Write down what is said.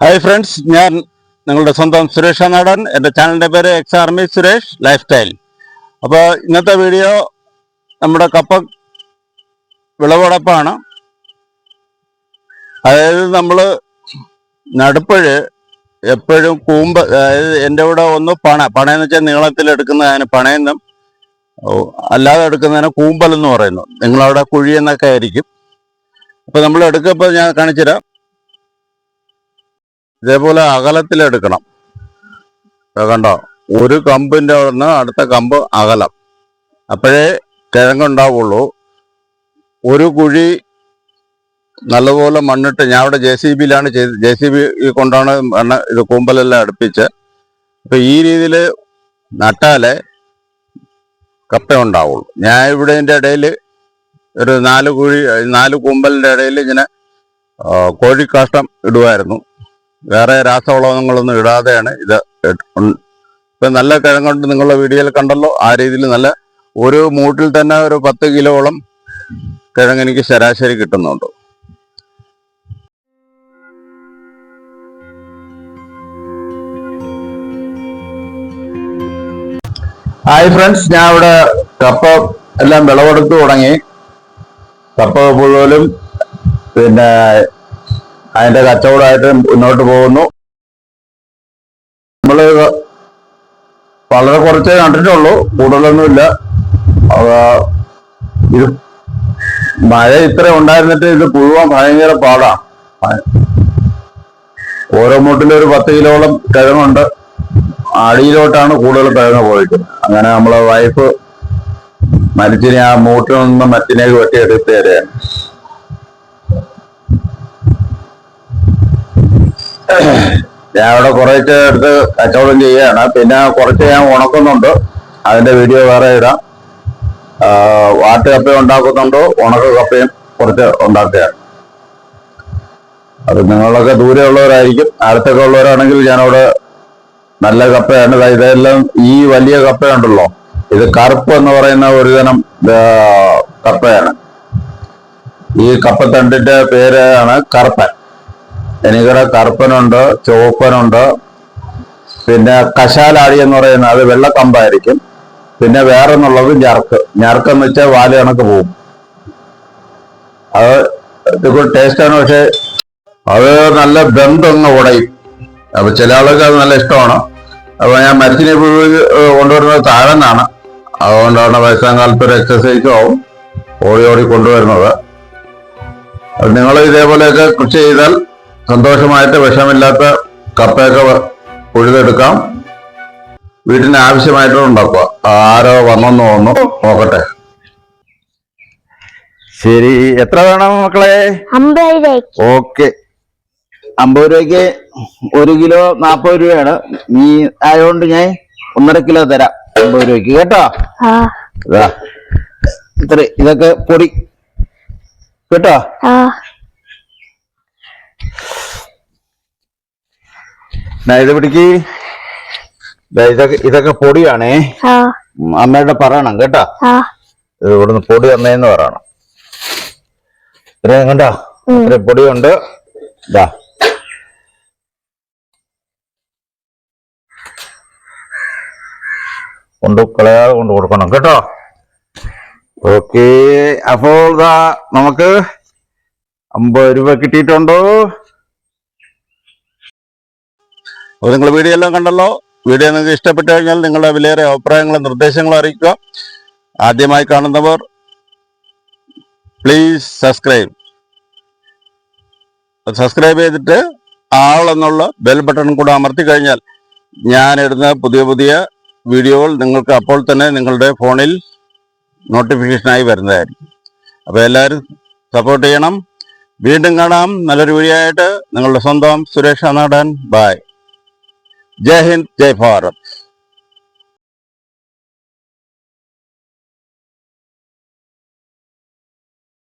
Hi friends ഞാൻ നിങ്ങളുടെ സ്വന്തം സുരേഷ നാടൻ എന്റെ ചാനലിന്റെ പേര് X army Suresh life style അപ്പോൾ ഇന്നത്തെ വീഡിയോ നമ്മുടെ കപ്പ വിളവടപ്പാണ്. അതായത് നമ്മൾ നടുപ്പഴ് എപ്പോഴും കൂമ്പ് അതായത് എന്റെ കൂടെ ഒന്ന് പണ പണയെന്ന് വെച്ചാൽ നീളത്തിൽ എടുക്കുന്നതിന് പണയെന്നും അല്ലാതെ എടുക്കുന്നതിന് കൂമ്പലെന്ന് പറയുന്നു. നിങ്ങളവിടെ കുഴി എന്നൊക്കെ ആയിരിക്കും. അപ്പോൾ നമ്മൾ എടുക്കുമ്പോൾ ഞാൻ കാണിച്ചുതരാം. ഇതേപോലെ അകലത്തിലെടുക്കണം കണ്ടോ? ഒരു കമ്പിന്റെ നിന്ന് അടുത്ത കമ്പ് അകലം. അപ്പോഴേ കിഴങ്ങുണ്ടാവുള്ളൂ ഒരു കുഴി നല്ലപോലെ മണ്ണിട്ട് ഞാൻ അവിടെ ജെ സി ബിയിലാണ് ചെയ്ത് ജെ സി ബി കൊണ്ടാണ് മണ്ണ് ഇത് കൂമ്പലെല്ലാം അടുപ്പിച്ച്. അപ്പൊ ഈ രീതിയിൽ നട്ടാലേ കപ്പ ഉണ്ടാവുള്ളൂ. ഞാൻ ഇവിടെ ഇതിന്റെ ഇടയിൽ ഒരു നാല് കുഴി നാല് കൂമ്പലിന്റെ ഇടയിൽ ഇങ്ങനെ കോഴിക്കാഷ്ടം ഇടുമായിരുന്നു വേറെ രാസവളങ്ങളൊന്നും ഇടാതെയാണ് ഇത് ഇപ്പം നല്ല കിഴങ്ങുണ്ട് നിങ്ങളുടെ വീഡിയോയിൽ കണ്ടല്ലോ. ആ രീതിയിൽ നല്ല ഒരു മൂട്ടിൽ തന്നെ ഒരു പത്ത് കിലോളം കിഴങ്ങ് എനിക്ക് ശരാശരി കിട്ടുന്നുണ്ട്. ഹായ് ഫ്രണ്ട്സ് ഞാൻ ഇവിടെ കപ്പ എല്ലാം വിളവെടുത്ത് തുടങ്ങി. കപ്പ മുഴുവനും പിന്നെ അതിന്റെ കച്ചവടമായിട്ട് മുന്നോട്ട് പോകുന്നു. നമ്മൾ വളരെ കുറച്ചേ കണ്ടിട്ടുള്ളൂ. കൂടുതലൊന്നുമില്ല. ഇത് മഴ ഇത്ര ഉണ്ടായിരുന്നിട്ട് ഇത് പുഴുവാൻ ഭയങ്കര പാടാണ് ഓരോ മൂട്ടിലും ഒരു പത്ത് കിലോളം കിഴങ്ങുണ്ട്. അടിയിലോട്ടാണ് കൂടുതൽ കിഴങ്ങ് പോയിട്ട് അങ്ങനെ നമ്മളെ വൈഫ് മരിച്ചിനെ ആ മൂട്ടിൽ നിന്ന് മറ്റിനേക്ക് വെട്ടിയെടുത്ത് ഞാൻ അവിടെ കുറച്ച് എടുത്ത് കച്ചവടം ചെയ്യുകയാണ്. പിന്നെ കുറച്ച് ഞാൻ ഉണക്കുന്നുണ്ട്. അതിന്റെ വീഡിയോ വേറെ ഇടാം. വാട്ട് കപ്പയും ഉണ്ടാക്കുന്നുണ്ട്? ഉണക്ക കപ്പയും കുറച്ച് ഉണ്ടാക്കുകയാണ്. അത് നിങ്ങളൊക്കെ ദൂരെ ഉള്ളവരായിരിക്കും. അടുത്തൊക്കെ ഉള്ളവരാണെങ്കിൽ ഞാനവിടെ നല്ല കപ്പയാണ്. ഇതെല്ലാം ഈ വലിയ കപ്പയുണ്ടല്ലോ. ഇത് കറുപ്പ് എന്ന് പറയുന്ന ഒരു തരം കപ്പയാണ്. ഈ കപ്പത്തണ്ടിന്റെ പേരാണ് കറുപ്പൻ. എനിക്കിടെ കറുപ്പനുണ്ട് ചുവപ്പനുണ്ട്. പിന്നെ കശാലാടി എന്ന് പറയുന്ന അത് വെള്ളക്കമ്പായിരിക്കും. പിന്നെ വേറെ എന്നുള്ളത് ഞർക്ക്. ഞർക്ക് എന്ന് വെച്ചാൽ വാൽ കണക്ക് പോവും. അത് ഇത് ടേസ്റ്റാണ് പക്ഷെ അത് നല്ല ബന്ധങ്ങ് ഉടയും അപ്പൊ ചില ആളുകൾക്ക് അത് നല്ല ഇഷ്ടമാണ്. അപ്പൊ ഞാൻ പുഴു കൊണ്ടുവരുന്നത് താഴെന്നാണ്. അതുകൊണ്ടാണ് വയസ്സാം കാലത്ത് ഒരു എക്സസൈസും ആവും. ഓടി ഓടി കൊണ്ടുവരുന്നത്. നിങ്ങൾ ഇതേപോലെയൊക്കെ കൃഷി ചെയ്താൽ സന്തോഷമായിട്ട് വിഷമില്ലാത്ത കപ്പയൊക്കെ ഉഴുതെടുക്കാം വീട്ടിന് ആവശ്യമായിട്ടുള്ള ഉണ്ടാക്കുക. ആരോ വന്നെന്ന് തോന്നുന്നു. നോക്കട്ടെ. ശരി. എത്ര വേണം മക്കളെ? ഓക്കെ. അമ്പത് രൂപയ്ക്ക് ഒരു കിലോ നാപ്പത് രൂപയാണ്. നീ ആയതുകൊണ്ട് ഞാൻ ഒന്നര കിലോ തരാം. അമ്പത് രൂപയ്ക്ക്. കേട്ടോ? ഇത്ര ഇതൊക്കെ പൊടി. കേട്ടോ ആ ദാ ഇത് പിടിക്ക്. ഇതൊക്കെ ഇതൊക്കെ പൊടിയാണേ. അമ്മയുടെ പറയണം കേട്ടോ? ഇത് ഇവിടുന്ന് പൊടി തന്നേന്ന് പറയണം. ഇത്രയും കണ്ടോ? ഉം. ഇത്രയും പൊടിയുണ്ട്. ഇതാ കൊണ്ട് കളയാതെ കൊണ്ട് കൊടുക്കണം കേട്ടോ? ഓക്കെ. അപ്പോൾ നമുക്ക് അമ്പത് രൂപ കിട്ടിയിട്ടുണ്ടോ? അപ്പോൾ നിങ്ങൾ വീഡിയോ എല്ലാം കണ്ടല്ലോ. വീഡിയോ നിങ്ങൾക്ക് ഇഷ്ടപ്പെട്ടു കഴിഞ്ഞാൽ നിങ്ങളുടെ വിലയേറെ അഭിപ്രായങ്ങളും നിർദ്ദേശങ്ങളും അറിയിക്കുക. ആദ്യമായി കാണുന്നവർ പ്ലീസ് സബ്സ്ക്രൈബ് സബ്സ്ക്രൈബ് ചെയ്തിട്ട് ആളെന്നുള്ള ബെൽ ബട്ടൺ കൂടെ അമർത്തി കഴിഞ്ഞാൽ ഞാൻ ഇടുന്ന പുതിയ പുതിയ വീഡിയോകൾ നിങ്ങൾക്ക് അപ്പോൾ തന്നെ നിങ്ങളുടെ ഫോണിൽ നോട്ടിഫിക്കേഷനായി വരുന്നതായിരിക്കും. അപ്പോൾ എല്ലാവരും സപ്പോർട്ട് ചെയ്യണം. വീണ്ടും കാണാം. നല്ലൊരു വീഡിയോ ആയിട്ട് നിങ്ങളുടെ സ്വന്തം സുരേഷ് അനാടൻ ബായ് जय हिंद जय भारत।